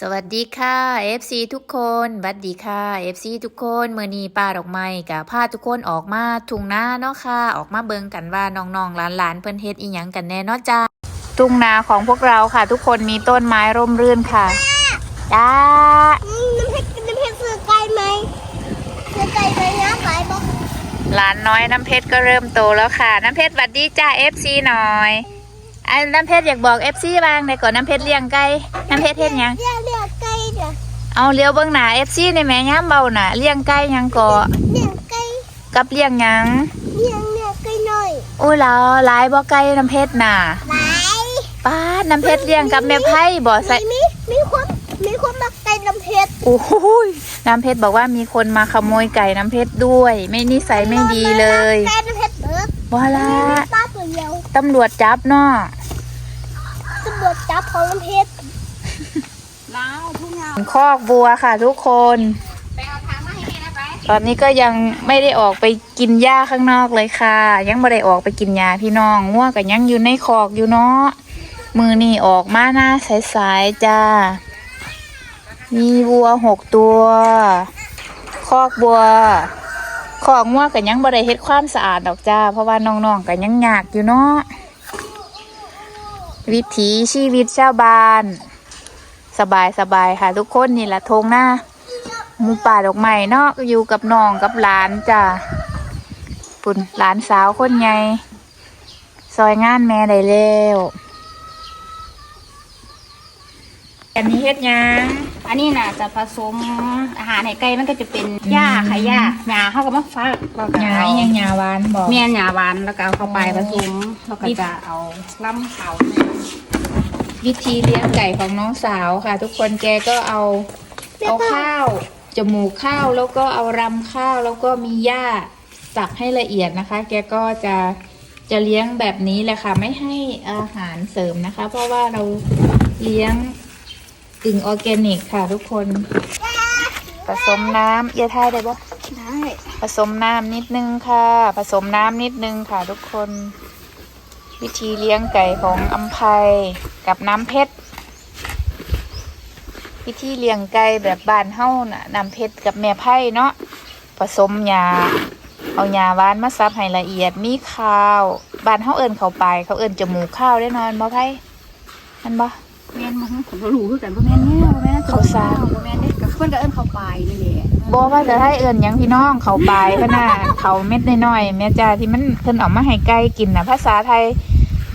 สวัสดีค่ะ FC ทุกคนสวัสดีค่ะ FC ทุกคนเมื่อนี้ป้าดอกไม้กับพาทุกคนออกมาทุ่งนาเนาะค่ะ ออกมาเบิ่งกันว่าน้องๆหลานๆเพิ่นเฮ็ดอีหยังกันแน่เนาะจ้าทุ่งนาของพวกเราค่ะ ทุกคนมีต้นไม้ร่มรื่นค่ะจ้าอืมน้ำเพชรน้ำเพชรซื้อไก่ไหมซื้อไก่ไหมนะไก่บอกหลานน้อยน้ำเพชรก็เริ่มโตแล้วค่ะ น้ำเพชรสวัสดีจ้า FC หน่อย อันน้ำเพชรอยากบอก FC บ้างในก่อนน้ำเพชรเลี้ยงไก่น้ำเพชรเฮ็ดหยัง เรียกเรียกไก่เด้อเอาเลี้ยวเบิ่งหน้า FC ในแม่ย่ามเบาน่ะเลี้ยงไก่หยังก่อเรียกไก่กับเลี้ยงหยังเรียกเรียกไก่หน่อยโอ้ยแล้วหลายบ่ไก่น้ำเพชรน่ะไหลป้าดน้ำเพชรเลี้ยงกับแม่ไพ่บ่ใส่ มีมีคนมีคนมาไก่น้ำเพชรโอ้โหยน้ำเพชรบอกว่ามีคนมาขโมยไก่น้ำเพชรด้วย ไม่นิสัยไม่ดีเลย ไก่น้ำเพชรเบิกบ่ละมีป้า ตัวเดียวตำรวจจับเนาะตำรวจจับของน้ำเพชรคอกบัวค่ะทุกคนตอนนี้ก็ยังไม่ได้ออกไปกินหญ้าข้างนอกเลยค่ะ ยังไม่ได้ออกไปกินหญ้าพี่น้องง่วก็ยังอยู่ในคอกอยู่เนาะมือนี่ออกมาหน้าสายๆจ้า มีวัวหกตัว คอกบัว คอกง่วก็ยังบ่ได้เฮ็ดความสะอาดดอกจ้า เพราะว่าน้องๆก็ยังยากอยู่เนาะวิถีชีวิตชาวบ้าน สบายสบายค่ะ ทุกคนนี่แหละทงหน้าหมูป่าดอกไม้เนาะอยู่กับน้องกับหลานจ้ะปุ่นหลานสาวคนใหญ่ซอยงานแม่ได้แล้วอันนี้เฮ็ดยัง อันนี้น่ะจะผสมอาหารให้ไก่มันก็จะเป็นหญ้าค่ะหญ้าหญ้าเขาก็มาฟักแล้วก็หยาเอาอีหยังหยาหวานบอก เมียนหญ้าหวานแล้วก็เอาเข้าไปผสมแล้วก็จะเอาล่ำเขาวิธีเลี้ยงไก่ของน้องสาวค่ะ ทุกคนแกก็เอาเอาข้าวจมูกข้าวแล้วก็เอารำข้าวแล้วก็มีหญ้าสับให้ละเอียดนะคะ แกก็จะจะเลี้ยงแบบนี้แหละค่ะ ไม่ให้อาหารเสริมนะคะ เพราะว่าเราเลี้ยง กึ่งออร์แกนิกค่ะทุกคน ผสมน้ำเยาทายได้ปะได้ผสมน้ำนิดนึงค่ะ ผสมน้ำนิดนึงค่ะทุกคน วิธีเลี้ยงไก่ของอัมภัยกับน้ำเพชรวิธีเลี้ยงไก่แบบบ้านเฮ้าน่ะน้ำเพชรกับแม่ไผ่เนาะผสมยาเอายาหวานมาซับให้ละเอียดมีข้าวบ้านเฮ้าเอิญเขาไป เขาเอิญจมูกข้าวได้นอนบ่ไผ่มันบ่ เมียนมาผมก็รู้คือกันว่าแม่นเนี่ยว่าแม่นเขาสร้างว่าแม่นเนี่ยก็เพิ่นก็เอิ้นเขาไปนี่แหละบ่ว่าจะให้เอิญยังพี่น้องเขาไปพะน่ะ เขาเม็ดน้อยๆแม่จ้าที่มันเพิ่นเออกมาให้ไก่กินน่ะ ภาษาไทย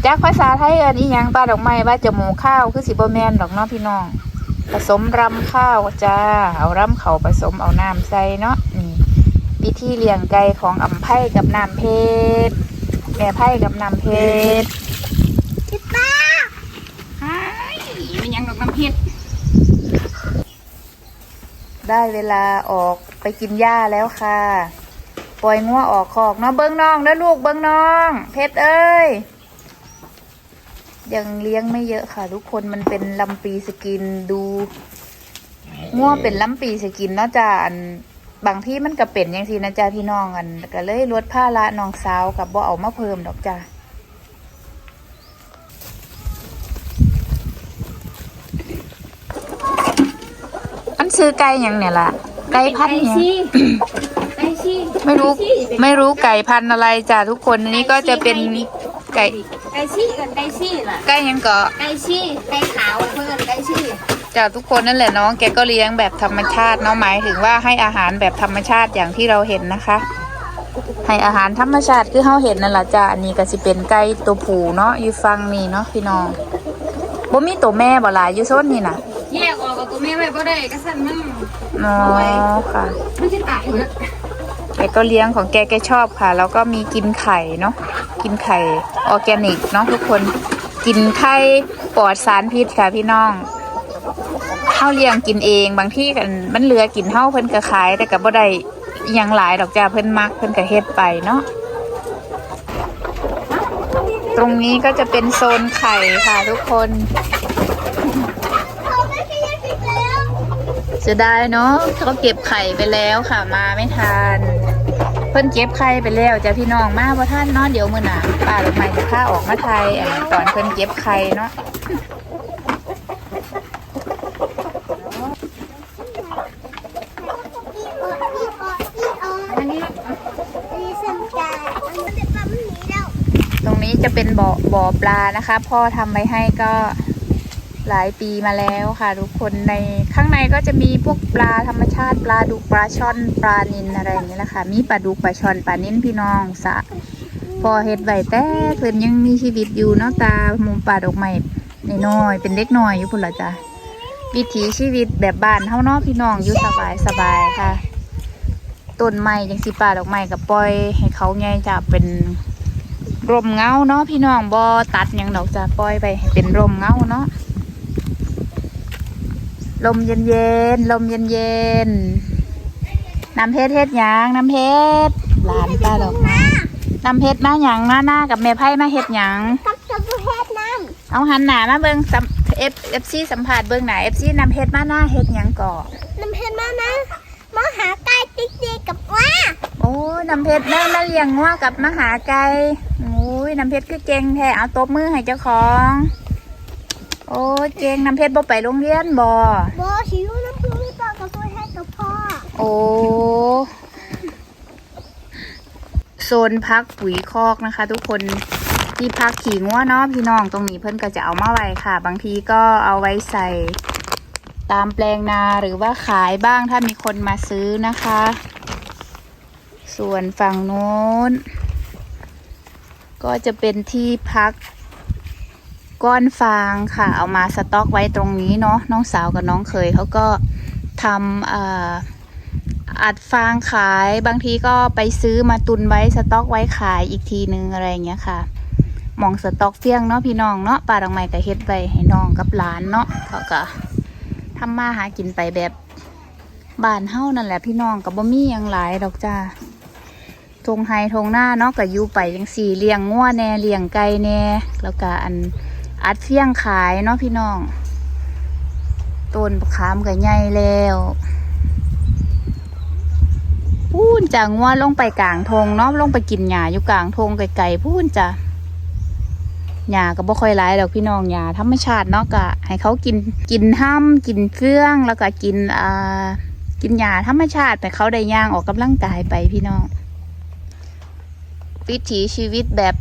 จากภาษาไทยเอิญอีหยังปลาดอกไม้ว่าจมูกข้าวคือสิบ่แม่นดอกเนาะพี่น้อง ผสมรำข้าวจ้า เอารำเขาผสมเอาน้ำใส่เนาะนี่วิธีเลี้ยงไก่ของอำไผ่กับน้ำเพชรแม่ไผ่กับน้ำเพชร พี่ป้าหายมันยังดอกน้ำเพชรได้เวลาออกไปกินหญ้าแล้วค่ะ ปล่อยงัวออกคอกเนาะเบิ้งน้องนะลูกเบิ้งน้อง เพชรเอ้ย ยังเลี้ยงไม่เยอะค่ะ ทุกคนมันเป็นลำปีสกินดูงัวเป็นลำปีสกินเนาะจ้าอันบางที่มันก็เป็นอย่างทีนะจ้าพี่น้องอันก็เลยลดผ้าละน้องสาวกับบ่เอามาเพิ่มดอกจ้า ซื้อไก่หยังเนี่ยล่ะ ไก่พันธุ์หยังไก่ชี่ไม่รู้ไม่รู้ไก่พันธุ์อะไรจ้ะทุกคนอันนี้ก็จะเป็นไก่ไก่ชี่กันไก่ชี่ล่ะไก่หยังเกาะไก่ชี่ไก่ขาวเพื่อนไก่ชี่จ้ะทุกคนนั่นแหละน้องแกก็เลี้ยงแบบธรรมชาติเนาะหมายถึงว่าให้อาหารแบบธรรมชาติอย่างที่เราเห็นนะคะ ให้อาหารธรรมชาติคือเขาเห็นนั่นแหละจ้ะอันนี้ก็สิเป็นไก่ตัวผู้เนาะอยู่ฟังนี่เนาะพี่น้องบ่มีตัวแม่บ่หลายอยู่โซนนี่น่ะ แยกออกกับตัวแม่ไว้บ่ได้ก็สั่นมันอ๋อค่ะมันสิตายเบิดแกก็เลี้ยงของแกแกชอบค่ะ แล้วก็มีกินไข่เนาะกินไข่ออแกนิกเนาะทุกคนกินไข่ปลอดสารพิษค่ะพี่น้องเฮาเลี้ยงกินเองบางที่กันมันเหลือกินเฮาเพิ่นก็ขาย แต่ก็บ่ได้ยังหลายดอกจ้าเพิ่นมักเพิ่นก็เฮ็ดไปเนาะตรงนี้ก็จะเป็นโซนไข่ค่ะทุกคน จะได้เนาะเขาเก็บไข่ไปแล้วค่ะ มาไม่ทัน เพิ่นเก็บไข่ไปแล้วจะพี่น้องมาเพราะท่านเนาะเดี๋ยวมือหนาป่าลงมาจะผ้าออกมาไทยตอนเพิ่นเก็บไข่เนาะตรงนี้จะเป็นบ่อบ่อปลานะคะ พ่อทำไว้ให้ก็ หลายปีมาแล้วค่ะ ทุกคนในข้างในก็จะมีพวกปลาธรรมชาติปลาดุกปลาช่อนปลานินอะไรอย่างนี้แหละค่ะ มีปลาดุกปลาช่อนปลานินพี่น้องสะพอเฮ็ดไว้แต่เพิ่นยังมีชีวิตอยู่เนาะตามุมป่าดอกไม้น้อยเป็นเด็กน้อยอยู่พุ่นละจ้ะวิถีชีวิตแบบบ้านเฮาเนาะพี่น้องอยู่สบายสบายค่ะต้นไม้จังสิป่าดอกไม้กับปล่อย ให้เขาไงจะเป็นร่มเงาเนาะพี่น้องบ่ตัดยังดอกจะปล่อยไปเป็นร่มเงาเนาะ ลมเย็นเย็นๆลมเย็นเย็นๆน้ำเพชรเฮ็ดหยังน้ำเพชรหลานป้าดอกไม้น้ำเพชรมาหยังหน้าหน้ากับแม่ไพ่มาเฮ็ดหยังตักจะประเทศน้เอาหันหน้ามาเบิ่งสัมเอฟเอฟซีสัมผัสเบิ่งหน้าเอฟซีน้ำเพชรมาหน้าเฮ็ดหยังก่อำน้ำเพชรมานะมาหาไก่ติ๊กติ๊กกับว่าโอ้ยน้ำเพชรแม่มาเลี้ยงงัวกับมาหาไก่โอ้ยน้ำเพชรคือเก่งแท้เอาตบมือให้เจ้าของ โอ้ยเก่งน้ำเพชรบ่ไปโรงเรียนบ่บอชิวน้ำพึ่งไม่ต่อกับประเทศกับพ่อโอ้โซนพักปุ๋ยคอกนะคะ ทุกคนที่พักขี่งัวเนาะพี่น้องตรงนี้เพิ่นก็จะเอามาไว้ค่ะ บางทีก็เอาไว้ใส่ตามแปลงนาหรือว่าขายบ้างถ้ามีคนมาซื้อนะคะ ส่วนฝั่งโน้น ก็จะเป็นที่พัก ก้อนฟางค่ะ เอามาสต็อกไว้ตรงนี้เนาะน้องสาวกับน้องเคยเขาก็ทำอัดฟางขายบางทีก็ไปซื้อมาตุนไว้สต็อกไว้ขายอีกทีนึงอะไรอย่างเงี้ยค่ะมองสต็อกเฟี้ยงเนาะพี่น้องเนาะปลาดอกไม้ก็เฮ็ดไว้ให้น้องกับหลานเนาะเขาก็ทำมาหากินไปแบบบ้านเฮ้านั่นแหละพี่น้องกับบ่มีหยังหลายดอกจ้าทงไฮทงหน้าเนาะก็อยู่ไปจังสี่เลี้ยงงัวแน่เลี้ยงไก่แน่แล้วก็อัน อัดเฟี้ยงขายเนาะพี่น้องต้นขามก็ใหญ่แล้วพูนจ้างัวลงไปกลางทงเนาะลงไปกินหญ้าอยู่กลางทงไกลๆพูนจ้าหญ้าก็บ่ค่อยหลายดอกพี่น้องหญ้าธรรมชาติเนาะก็ให้เขากินกินห้ำกินเฟื่องแล้วก็กินอ่ากินหญ้าธรรมชาติไปเขาได้ย่างออกกำลังกายไปพี่น้อง วิถีชีวิตแบบ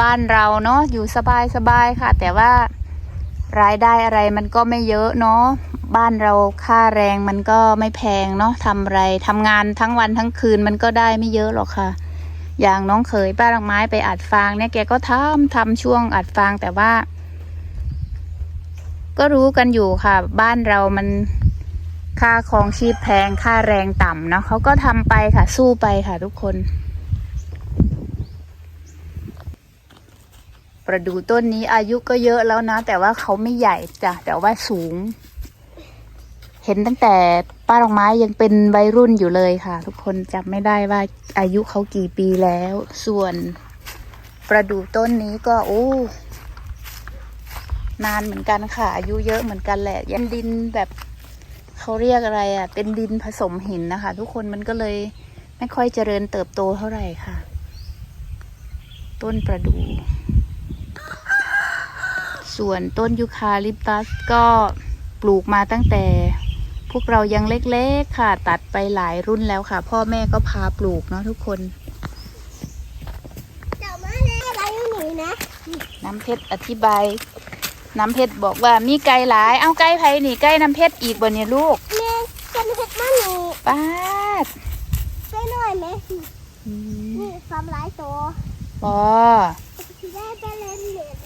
บ้านเราเนาะอยู่สบายสบายค่ะ แต่ว่ารายได้อะไรมันก็ไม่เยอะเนาะบ้านเราค่าแรงมันก็ไม่แพงเนาะทำไรทำงานทั้งวันทั้งคืนมันก็ได้ไม่เยอะหรอกค่ะ อย่างน้องเขยป้าดอกไม้ไปอัดฟางเนี่ยแกก็ทำทำช่วงอัดฟางแต่ว่า ก็รู้กันอยู่ค่ะ บ้านเรามันค่าครองชีพแพงค่าแรงต่ำเนาะเขาก็ทำไปค่ะสู้ไปค่ะทุกคน ประดูต้นนี้อายุก็เยอะแล้วนะ แต่ว่าเขาไม่ใหญ่จ้ะแต่ว่าสูง เห็นตั้งแต่ป้าดอกไม้ยังเป็นวัยรุ่นอยู่เลยค่ะ ทุกคนจำไม่ได้ว่าอายุเขากี่ปีแล้ว ส่วนประดูต้นนี้ก็โอ้นานเหมือนกันค่ะ อายุเยอะเหมือนกันแหละยันดินแบบเขาเรียกอะไรอะ เป็นดินผสมหินนะคะ ทุกคนมันก็เลยไม่ค่อยเจริญเติบโตเท่าไหร่ค่ะ ต้นประดู่ ส่วนต้นยูคาลิปตัสก็ปลูกมาตั้งแต่ พวกเรายังเล็กๆค่ะ ตัดไปหลายรุ่นแล้วค่ะ พ่อแม่ก็พาปลูกเนาะทุกคนเดี๋ยวมาเลยอะไรอยู่หนีนะ น้ำเพชรอธิบาย น้ำเพชรบอกว่ามีไก่หลาย เอาไก่ไผ่นี่ไก่น้ำเพชรอีกบนเนี่ยลูกแม่จะมาเห็ดมาหนีป้าดไปหน่อยไหมอืมนี่ทำร้ายตัวปอที่ได้ไปเล่นเหรียญไม่ได้เล่นเ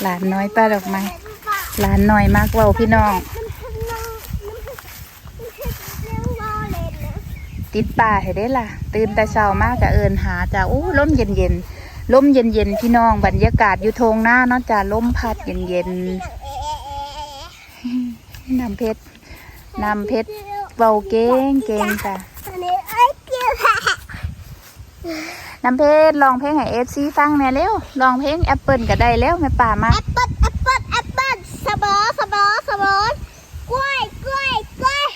หลานน้อยป้าดอกไม้เล่นหลานน้อยมากเว่าพี่น้อง ติดป่าให้ได้ล่ะ ตื่นแต่เช้ามากกะเอินหาจ้ะโอ้ลมเย็นเย็นๆลมเย็นเย็นพี่น้องบรรยากาศอยู่ทงหน้าเนาะจ้ะลมพัดเย็นเย็นน้ำเพชรน้ำเพชรเบาเก่งเก่งจ้ะ นนี้ไอ้เกี่ยวแหละน้ำเพชรลองเพลงให้เอฟซีฟังแหน่เร็วลองเพลงแอปเปิลก็ได้แล้วแม่ป่ามาแอปเปิ้ลแอปเปิ้ลแอปเปิ้ลสบอสบอสบอกล้วยกล้วยกล้วย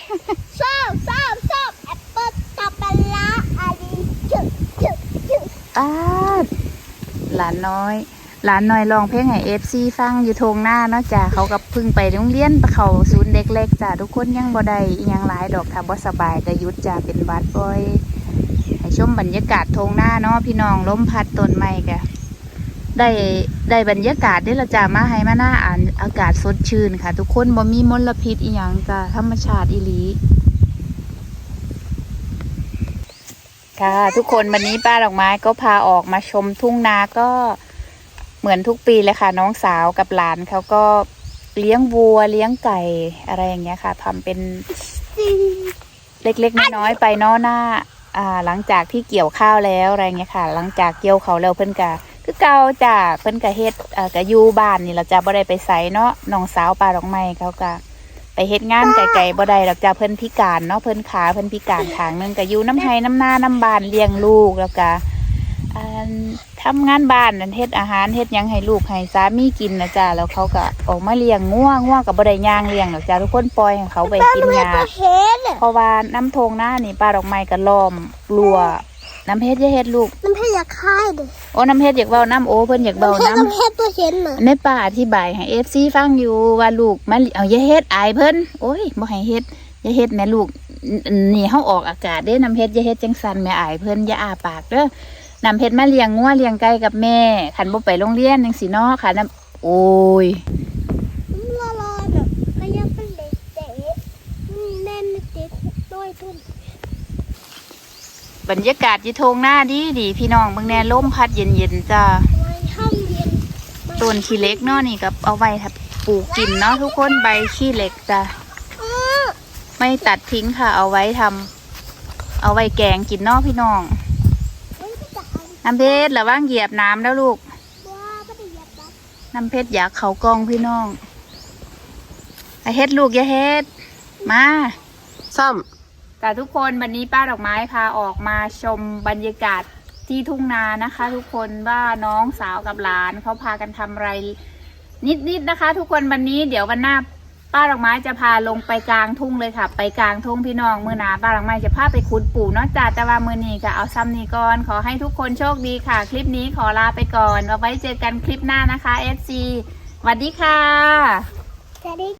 ส้มส้มส้มแอปเปิ้ลตับปะละอันนี้จุดจุดจุดป้าดหลานน้อย หลานน้อยลองเพลงให้เอฟซีฟังอยู่ทงหน้าเนาะจ้ะเขากับพึ่งไปโรงเรียนไปเขาศูนย์เด็กเล็กจ้ะทุกคนยังบ่ได้อิหยังหลายดอกค่ะบ่สบายก็หยุดจ้ะเป็นหวัดบ่อยให้ ชมบรรยากาศทงหน้าเนาะพี่น้องล้มพัดต้นไม้กะได้ได้บรรยากาศได้ละจ้ามาให้มาหน้าอ่านอากาศสดชื่นค่ะ ทุกคนบ่มีมลพิษอีหยังจ้าธรรมชาติอีหลีค่ะทุกคนวันนี้ป้าดอกไม้ก็พาออกมาชมทุ่งนาก็เหมือนทุกปีเลยค่ะ น้องสาวกับหลานเขาก็เลี้ยงวัวเลี้ยงไก่อะไรอย่างเงี้ยค่ะทำเป็นเล็กๆน้อยๆไปเนาะหน้า หลังจากที่เกี่ยวข้าวแล้วอะไรเงี้ยค่ะ หลังจากเกี่ยวเขาแล้วเพิ่นกะคือเก่าจ้ะเพิ่นกะเฮ็ดอ่ากะอยู่บ้านนี่เราจะบ่ได้ไปใสเนาะน้องสาวป่าดอกไม้เขากะไปเฮ็ดงานไกลๆบ่ได้หรอกจ้ะเพิ่นพิการเนาะเพิ่นขาเพิ่นพิการทางนึงกะอยู่น้ำไห้น้ำหน้าน้ำบานเลี้ยงลูกแล้วกะอ่า ทำงานบ้านนั่นเฮ็ดอาหารเฮ็ดหยังให้ลูกให้สามีกินนะจ้ะแล้วเขาก็ออกมาเลี้ยงงัวงัวก็บ่ได้ย่างเลี้ยงหรอกจ้ะทุกคนปล่อยให้เขาไปกินหญ้าเห็นเพราะว่าน้ำทงหน้านี่ป้าดอกไม้ก็ล้อมรั้วน้ำเพชรอย่าเฮ็ดลูก น้ำเพชรอยากคายดิโอ้น้ำเพชรอยากเบาน้ำโอ้เพิ่นอยากเบาน้ำเพชรน้ำน้ำเพชรตัวเห็นน่ะในป้าอธิบายให้ FC ฟังอยู่ว่าลูกมาเอาอย่าเฮ็ดอายเพิ่นโอ้ยบ่ให้เฮ็ดอย่าเฮ็ดแม่ลูกนี่เฮาออกอากาศเด้น้ำเพชรอย่าเฮ็ดจังซั่นแม่อายเพิ่นอย่าอ้าปากเด้อ น้ำเพชรมาเลี้ยงงัวเลี้ยงไก่กับแม่คันบ่ไปโรงเรียนจังซี่เนาะค่ะน้ำโอ้ยละลายแบบก็ยังเป็นเด็กเตะแน่นเด็กด้วยทุนบรรยากาศที่ทงหน้าดีดีพี่น้องเบิ่งแน่ลมพัดเย็นๆจ้าไว้ห้องเย็นต้นขี้เหล็กเนาะนี่ก็เอาไว้ถ้าปลูกกินเนาะทุกคนใบขี้เหล็กจ้ะอ้อไม่ตัดทิ้งค่ะ เอาไว้ทำเอาไว้แกงกินเนาะพี่น้องมันก็จะหั นน้ำเพชรระวังเหยียบน้ำแล้วลูกว่าไม่ได้เหยียบนะน้ำเพชรอยากเขากองพี่น้องอย่าเฮ็ดลูกอย่าเฮ็ด มาซ่อมแต่ทุกคนวันนี้ป้าดอกไม้พาออกมาชมบรรยากาศที่ทุ่งนานะคะ ทุกคนว่าน้องสาวกับหลานเขาพากันทำอะไรนิดๆนะคะ ทุกคนวันนี้เดี๋ยววันหน้า ป้าดอกไม้จะพาลงไปกลางทุ่งเลยค่ะ ไปกลางทุ่งพี่น้องมือหนาป้าดอกไม้จะพาไปขุดปู่นาะจ้าแต่ว่ามือนี้ค่ะเอาซ้ำนี้ก่อนขอให้ทุกคนโชคดีค่ะ คลิปนี้ขอลาไปก่อนเอาไว้เจอกันคลิปหน้านะคะ FC สวัสดีค่ะจะได้